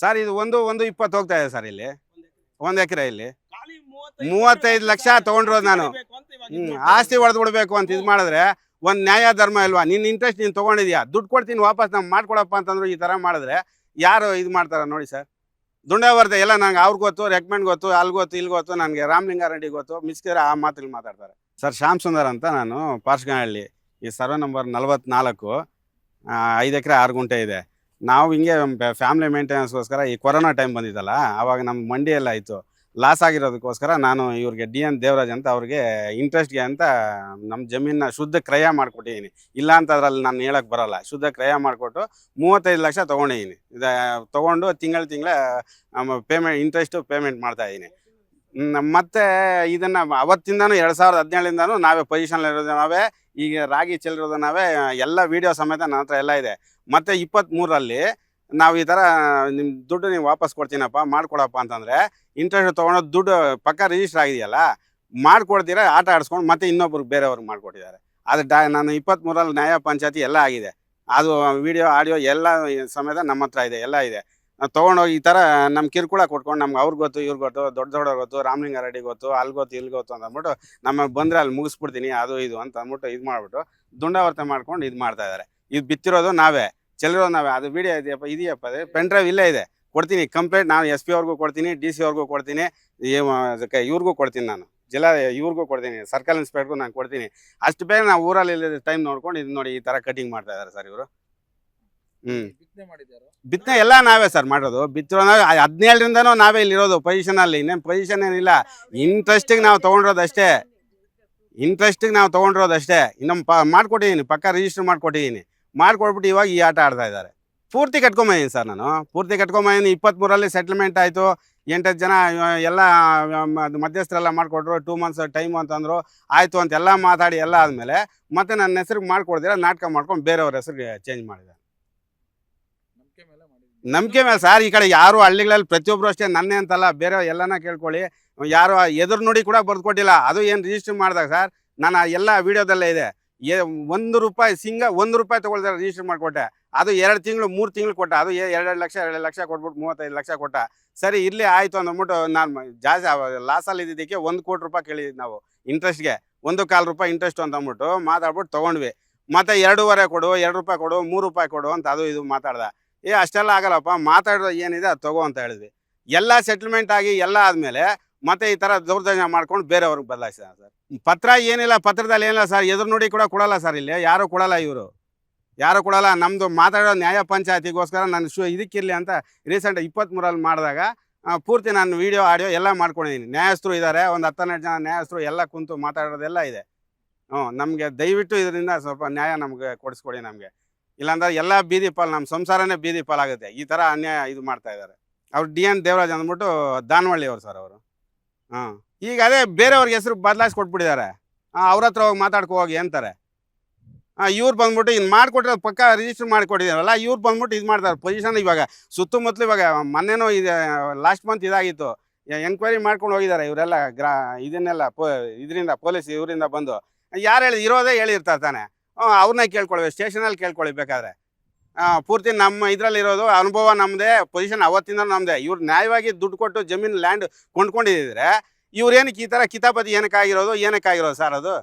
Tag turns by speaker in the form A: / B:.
A: Sir ಇದು ಒಂದು ಒಂದು ಇಪ್ಪತ್ತು ಹೋಗ್ತಾ ಇದೆ ಸರ್ ಇಲ್ಲಿ. ಒಂದು ಎಕರೆ ಇಲ್ಲಿ. ಮೂವತ್ತೈದು ಲಕ್ಷ ತಗೊಂಡಿರೋದು ನಾನು. ಹ್ಮ್ ಆಸ್ತಿ ಹೊಡೆದು ಬಿಡ್ಬೇಕು ಅಂತ ಇದು ಮಾಡಿದ್ರೆ ಒಂದ್ ನ್ಯಾಯ ಧರ್ಮ ಇಲ್ವಾ? ನಿನ್ ಇಂಟ್ರೆಸ್ಟ್ ನೀನ್ ತಗೊಂಡಿದ್ಯಾ? ದುಡ್ಡು ಕೊಡ್ತೀನಿ ವಾಪಸ್ ನಮ್ಗೆ ಮಾಡ್ಕೊಡಪ್ಪ ಅಂತಂದ್ರು ಈ ತರ ಮಾಡಿದ್ರೆ ಯಾರು ಇದು ಮಾಡ್ತಾರ ನೋಡಿ ಸರ್ ದುಂಡಾವರ್ತೆ ಎಲ್ಲ ನಂಗೆ ಅವ್ರಿಗೆ ಗೊತ್ತು ರೆಕಮೆಂಡ್ ಗೊತ್ತು ಅಲ್ಲಿ ಗೊತ್ತು ಇಲ್ಲಿ ಗೊತ್ತು ನನಗೆ ರಾಮಲಿಂಗಾರೆಡ್ಡಿ ಗೊತ್ತು ಮಿಸ್ಕಿದ್ರೆ ಆ ಮಾತಲ್ಲಿ ಮಾತಾಡ್ತಾರೆ. ಸರ್ ಶ್ಯಾಮ್ ಸುಂದರ್ ಅಂತ ನಾನು ಪಾರ್ಶ್ಗನಹಳ್ಳಿ ಈ ಸರ್ವೆ ನಂಬರ್ ನಲವತ್ನಾಲ್ಕು ಐದು ಎಕರೆ ಆರು ಗುಂಟೆ ಇದೆ. ನಾವು ಹಿಂಗೆ ಫ್ಯಾಮಿಲಿ ಮೇಂಟೆನೆನ್ಸ್ಗೋಸ್ಕರ ಈ ಕೊರೋನಾ ಟೈಮ್ ಬಂದಿದ್ದಲ್ಲ ಆವಾಗ ನಮ್ಮ ಮಂಡಿ ಎಲ್ಲ ಆಯಿತು. ಲಾಸ್ ಆಗಿರೋದಕ್ಕೋಸ್ಕರ ನಾನು ಇವ್ರಿಗೆ ಡಿ ಎನ್ ದೇವರಾಜ್ ಅಂತ ಅವ್ರಿಗೆ ಇಂಟ್ರೆಸ್ಟ್ಗೆ ಅಂತ ನಮ್ಮ ಜಮೀನ ಶುದ್ಧ ಕ್ರಯ ಮಾಡಿಕೊಟ್ಟಿದ್ದೀನಿ ಇಲ್ಲ ಅಂತ ಅದ್ರಲ್ಲಿ ನಾನು ಹೇಳಕ್ಕೆ ಬರೋಲ್ಲ. ಶುದ್ಧ ಕ್ರಯ ಮಾಡಿಕೊಟ್ಟು ಮೂವತ್ತೈದು ಲಕ್ಷ ತೊಗೊಂಡಿದ್ದೀನಿ ಇದು, ತೊಗೊಂಡು ತಿಂಗಳ ತಿಂಗಳ ಪೇಮೆಂಟ್ ಇಂಟ್ರೆಸ್ಟು ಪೇಮೆಂಟ್ ಮಾಡ್ತಾ ಇದ್ದೀನಿ ಮತ್ತೆ ಇದನ್ನ ಅವತ್ತಿಂದನೂ ಎರಡು ಸಾವಿರದ ಹದಿನೇಳರಿಂದನೂ ನಾವೇ ಪೊಸಿಷನ್ ಇರೋದು ನಾವೇ, ಈಗ ರಾಗಿ ಚೆಲ್ಲಿರೋದು ನಾವೇ, ಎಲ್ಲ ವೀಡಿಯೋ ಸಮೇತ ನನ್ನ ಹತ್ರ ಎಲ್ಲ ಇದೆ. ಮತ್ತೆ ಇಪ್ಪತ್ತ್ಮೂರರಲ್ಲಿ ನಾವು ಈ ಥರ ನಿಮ್ಮ ದುಡ್ಡು ನೀವು ವಾಪಸ್ ಕೊಡ್ತೀನಪ್ಪ, ಮಾಡ್ಕೊಡಪ್ಪ ಅಂತಂದರೆ ಇಂಟ್ರೆಸ್ಟ್ ತೊಗೊಂಡು ದುಡ್ಡು ಪಕ್ಕ ರಿಜಿಸ್ಟರ್ ಆಗಿದೆಯಲ್ಲ, ಮಾಡ್ಕೊಡ್ತೀರಾ, ಆಟ ಆಡಿಸ್ಕೊಂಡು ಮತ್ತೆ ಇನ್ನೊಬ್ರಿಗೆ ಬೇರೆಯವ್ರಿಗೆ ಮಾಡ್ಕೊಟ್ಟಿದ್ದಾರೆ. ಅದು ಡಾ, ನಾನು ಇಪ್ಪತ್ತ್ಮೂರಲ್ಲಿ ನ್ಯಾಯ ಪಂಚಾಯತಿ ಎಲ್ಲ ಆಗಿದೆ. ಅದು ವಿಡಿಯೋ ಆಡಿಯೋ ಎಲ್ಲ ಸಮೇತ ನಮ್ಮ ಹತ್ರ ಇದೆ, ಎಲ್ಲ ಇದೆ. ತೊಗೊಂಡೋಗಿ ಈ ಥರ ನಮ್ಮ ಕಿರುಕುಳ ಕೊಟ್ಕೊಂಡು ನಮ್ಗೆ ಅವ್ರಿಗೆ ಗೊತ್ತು, ಇವ್ರಿಗೆ ಗೊತ್ತು, ದೊಡ್ಡ ದೊಡ್ಡವ್ರು ಗೊತ್ತು ರಾಮಲಿಂಗ ರೆಡ್ಡಿ ಗೊತ್ತು, ಅಲ್ಲಿ ಗೊತ್ತು, ಇಲ್ಲಿ ಗೊತ್ತು ಅಂತ ಅಂದ್ಬಿಟ್ಟು ನಮ್ಮ ಬಂದರೆ ಅಲ್ಲಿ ಮುಗಿಸ್ಬಿಡ್ತೀನಿ, ಅದು ಇದು ಅಂತ ಅಂದ್ಬಿಟ್ಟು ಇದು ಮಾಡಿಬಿಟ್ಟು ದುಂಡಾವರ್ತೆ ಮಾಡ್ಕೊಂಡು ಇದು ಮಾಡ್ತಾ ಇದ್ದಾರೆ. ಇದು ಬಿತ್ತಿರೋದು ನಾವೇ. ಚೆಲ್ಲಿರೋದು ನಾವೇ. ಅದು ವಿಡಿಯೋ ಇದೆಯಪ್ಪ ಇದೆಯಪ್ಪ ಅದು ಪೆನ್ ಡ್ರೈವ್ ಇಲ್ಲೇ ಇದೆ. ಕೊಡ್ತೀನಿ ಕಂಪ್ಲೇಂಟ್ ನಾನು ಎಸ್ ಪಿ ಅವ್ರಿಗೂ ಕೊಡ್ತೀನಿ ಡಿ ಸಿ ಅವ್ರಿಗೂ ಕೊಡ್ತೀನಿ ಅದಕ್ಕೆ ಇವ್ರಿಗೂ ಕೊಡ್ತೀನಿ ನಾನು. ಜಿಲ್ಲಾ ಇವ್ರಿಗೂ ಕೊಡ್ತೀನಿ ಸರ್ಕಲ್ ಇನ್ಸ್ಪೆಕ್ಟ್ಗೂ ನಾನು ಕೊಡ್ತೀನಿ. ಅಷ್ಟು ಬೇಗ ನಾವು ಊರಲ್ಲಿ ಟೈಮ್ ನೋಡ್ಕೊಂಡು ಇದು ನೋಡಿ ಈ ಥರ ಕಟಿಂಗ್ ಮಾಡ್ತಾ ಇದ್ದಾರೆ ಸರ್ ಇವರು. ಹ್ಞೂ
B: ಬಿತ್ತನೆ
A: ಎಲ್ಲ ನಾವೇ ಸರ್ ಮಾಡೋದು. ಬಿತ್ತಿರೋ ಹದಿನೇಳರಿಂದನೂ ನಾವೇ ಇಲ್ಲಿರೋದು ಪೊಸಿಷನ್ ಅಲ್ಲಿ. ಇನ್ನೇನು ಪೊಸಿಷನ್ ಏನಿಲ್ಲ. ಇಂಟ್ರೆಸ್ಟಿಗೆ ನಾವು ತೊಗೊಂಡಿರೋದು ಅಷ್ಟೇ. ಇಂಟ್ರೆಸ್ಟಿಗೆ ನಾವು ತೊಗೊಂಡಿರೋದು ಅಷ್ಟೇ. ಇನ್ನೊಂದು ಪ ಮಾಡ್ಕೊಟ್ಟಿದ್ದೀನಿ ಪಕ್ಕ ರಿಜಿಸ್ಟರ್ ಮಾಡ್ಕೊಟ್ಟಿದ್ದೀನಿ ಮಾಡ್ಕೊಟ್ಬಿಟ್ಟು ಇವಾಗ ಈ ಆಟ ಆಡ್ತಾ ಇದ್ದಾರೆ. ಪೂರ್ತಿ ಕಟ್ಕೊಂಬಂದಿದ್ದೀನಿ ಸರ್ ನಾನು. ಪೂರ್ತಿ ಕಟ್ಕೊಂಬಂದಿದ್ದೀನಿ ಇಪ್ಪತ್ತ್ಮೂರಲ್ಲಿ ಸೆಟ್ಲ್ಮೆಂಟ್ ಆಯಿತು. ಎಂಟತ್ತು ಜನ ಎಲ್ಲ ಮಧ್ಯಸ್ಥರೆಲ್ಲ ಮಾಡಿಕೊಟ್ರು. ಟೂ ಮಂತ್ಸ್ ಟೈಮು ಅಂತಂದರು. ಆಯಿತು ಅಂತೆಲ್ಲ ಮಾತಾಡಿ ಎಲ್ಲ ಆದಮೇಲೆ ಮತ್ತೆ ನನ್ನ ಹೆಸ್ರಿಗೆ ಮಾಡ್ಕೊಡ್ದಿರ, ನಾಟಕ ಮಾಡ್ಕೊಂಡು ಬೇರೆಯವ್ರ ಹೆಸ್ರಿಗೆ ಚೇಂಜ್ ಮಾಡಿದೆ.
B: ನಂಬಿಕೆ ಮೇಲೆ
A: ಸರ್, ಈ ಕಡೆ ಯಾರು ಹಳ್ಳಿಗಳಲ್ಲಿ ಪ್ರತಿಯೊಬ್ಬರು ಅಷ್ಟೇ, ನನ್ನೇ ಅಂತಲ್ಲ ಬೇರೆ ಎಲ್ಲನ ಕೇಳ್ಕೊಳ್ಳಿ. ಯಾರು ಎದುರು ನೋಡಿ ಕೂಡ ಬರೆದುಕೊಟ್ಟಿಲ್ಲ ಅದು ಏನು ರಿಜಿಸ್ಟರ್ ಮಾಡಿದಾಗ ಸರ್, ನಾನು ಎಲ್ಲ ವೀಡಿಯೋದಲ್ಲೇ ಇದೆ. ಒಂದು ರೂಪಾಯಿ ಸಿಂಗ ಒಂದು ರೂಪಾಯಿ ತೊಗೊಳ್ತಾರೆ ರಿಜಿಸ್ಟರ್ ಮಾಡಿಕೊಟ್ಟೆ. ಅದು ಎರಡು ತಿಂಗಳು, ಮೂರು ತಿಂಗಳು ಕೊಟ್ಟ. ಅದು ಎರಡು ಲಕ್ಷ ಎರಡು ಲಕ್ಷ ಕೊಟ್ಬಿಟ್ಟು ಮೂವತ್ತೈದು ಲಕ್ಷ ಕೊಟ್ಟ. ಸರಿ ಇಲ್ಲಿ ಆಯಿತು ಅಂದ್ಬಿಟ್ಟು ನಾನು ಜಾಸ್ತಿ ಲಾಸಲ್ಲಿ ಇದ್ದಿದ್ದಕ್ಕೆ ಒಂದು ಕೋಟಿ ರೂಪಾಯಿ ಕೇಳಿದ್ವಿ ನಾವು. ಇಂಟ್ರೆಸ್ಟ್ಗೆ ಒಂದು ಕಾಲು ರೂಪಾಯಿ ಇಂಟ್ರೆಸ್ಟ್ ಅಂತ ಅಂದ್ಬಿಟ್ಟು ಮಾತಾಡ್ಬಿಟ್ಟು ತೊಗೊಂಡ್ವಿ. ಮತ್ತೆ ಎರಡೂವರೆ ಕೊಡು, ಎರಡು ರೂಪಾಯಿ ಕೊಡು, ಮೂರು ರೂಪಾಯಿ ಕೊಡು ಅಂತ ಅದು ಇದು ಮಾತಾಡ್ದೆ. ಏ, ಅಷ್ಟೆಲ್ಲ ಆಗಲ್ಲಪ್ಪ, ಮಾತಾಡೋದು ಏನಿದೆ ಅದು ತಗೋ ಅಂತ ಹೇಳಿದ್ವಿ. ಎಲ್ಲ ಸೆಟ್ಲ್ಮೆಂಟ್ ಆಗಿ ಎಲ್ಲ ಆದಮೇಲೆ ಮತ್ತೆ ಈ ಥರ ದೌರ್ಜನ್ಯ ಮಾಡ್ಕೊಂಡು ಬೇರೆಯವ್ರಿಗೆ ಬದಲಾಯಿಸಿದ ಸರ್. ಪತ್ರ ಏನಿಲ್ಲ, ಪತ್ರದಲ್ಲಿ ಏನಿಲ್ಲ ಸರ್. ಎದುರು ನೋಡಿ ಕೂಡ ಕೊಡಲ್ಲ ಸರ್ ಇಲ್ಲಿ. ಯಾರು ಕೊಡಲ್ಲ ಇವರು. ಯಾರು ಕೊಡಲ್ಲ. ನಮ್ದು ಮಾತಾಡೋ ನ್ಯಾಯ ಪಂಚಾಯತಿಗೋಸ್ಕರ ನಾನು ಶೂ ಇದಕ್ಕಿರಲಿ ಅಂತ ರೀಸೆಂಟ್ ಇಪ್ಪತ್ತ್ಮೂರಲ್ಲಿ ಮಾಡಿದಾಗ ಪೂರ್ತಿ ನಾನು ವಿಡಿಯೋ ಆಡಿಯೋ ಎಲ್ಲ ಮಾಡ್ಕೊಂಡಿದ್ದೀನಿ. ನ್ಯಾಯಸ್ಥರು ಇದ್ದಾರೆ ಒಂದು ಹತ್ತೆರಡು ಜನ ನ್ಯಾಯಸ್ಥರು ಎಲ್ಲ ಕುಂತು ಮಾತಾಡೋದೆಲ್ಲ ಇದೆ. ಹ್ಞೂ, ನಮಗೆ ದಯವಿಟ್ಟು ಇದರಿಂದ ಸ್ವಲ್ಪ ನ್ಯಾಯ ನಮಗೆ ಕೊಡಿಸ್ಕೊಡಿ ನಮಗೆ. ಇಲ್ಲಾಂದ್ರೆ ಎಲ್ಲ ಬೀದಿ ಪಾಲ್ ನಮ್ಮ ಸಂಸಾರನೇ ಬೀದಿ ಪಾಲಾಗುತ್ತೆ. ಈ ಥರ ಅನ್ಯಾಯ ಇದು ಮಾಡ್ತಾ ಇದ್ದಾರೆ. ಅವ್ರು ಡಿ ಎನ್ ದೇವರಾಜ್ ಅಂದ್ಬಿಟ್ಟು ದಾನವಳ್ಳಿ ಅವ್ರು ಸರ್ ಅವರು. ಹಾಂ. ಈಗ ಅದೇ ಬೇರೆಯವ್ರಿಗೆ ಹೆಸರು ಬದಲಾಯಿಸಿ ಕೊಟ್ಬಿಟ್ಟಿದ್ದಾರೆ ಅವ್ರ ಹತ್ರ ಹೋಗಿ ಮಾತಾಡ್ಕೊ ಹೋಗಿ ಅಂತಾರೆ. ಹಾಂ ಇವ್ರು ಬಂದ್ಬಿಟ್ಟು ಇದು ಮಾಡಿಕೊಟ್ರೆ ಪಕ್ಕ ರಿಜಿಸ್ಟರ್ ಮಾಡಿಕೊಟ್ಟಿದ್ದಾರಲ್ಲ ಇವ್ರು ಬಂದ್ಬಿಟ್ಟು ಇದು ಮಾಡ್ತಾರೆ. ಪೊಸಿಷನ್ ಇವಾಗ ಸುತ್ತಮುತ್ತಲು ಇವಾಗ ಮೊನ್ನೆನೂ ಇದೆ ಲಾಸ್ಟ್ ಮಂತ್ ಇದಾಗಿತ್ತು. ಎಂಕ್ವೈರಿ ಮಾಡ್ಕೊಂಡು ಹೋಗಿದ್ದಾರೆ ಇವರೆಲ್ಲ ಗ್ರಾ ಇದನ್ನೆಲ್ಲ ಪೊ ಇದರಿಂದ ಪೊಲೀಸ್ ಇವರಿಂದ ಬಂದು. ಯಾರು ಹೇಳಿ ಇರೋದೇ ಹೇಳಿರ್ತಾರೆ ತಾನೆ. ಅವ್ರನ್ನ ಕೇಳ್ಕೊಳ್ಬೇಕು ಸ್ಟೇಷನಲ್ಲಿ ಕೇಳ್ಕೊಳ್ಳಿ ಬೇಕಾದ್ರೆ ಆ, ಪೂರ್ತಿ ನಮ್ಮ ಇದರಲ್ಲಿ ಇರೋದು ಅನುಭವ ನಮ್ಮದೇ ಪೊಸಿಷನ್ ಅವತ್ತಿಂದ ನಮ್ಮದೇ ಇವ್ರು ನ್ಯಾಯವಾಗಿ ದುಡ್ಡು ಕೊಟ್ಟು ಜಮೀನು ಲ್ಯಾಂಡ್ ಕೊಂಡ್ಕೊಂಡಿದ್ರೆ, ಇವ್ರು ಏನಕ್ಕೆ ಈ ಥರ ಕಿತಾಪತಿ ಏನಕ್ಕಾಗಿರೋದು ಏನಕ್ಕಾಗಿರೋದು ಸರ್ ಅದು?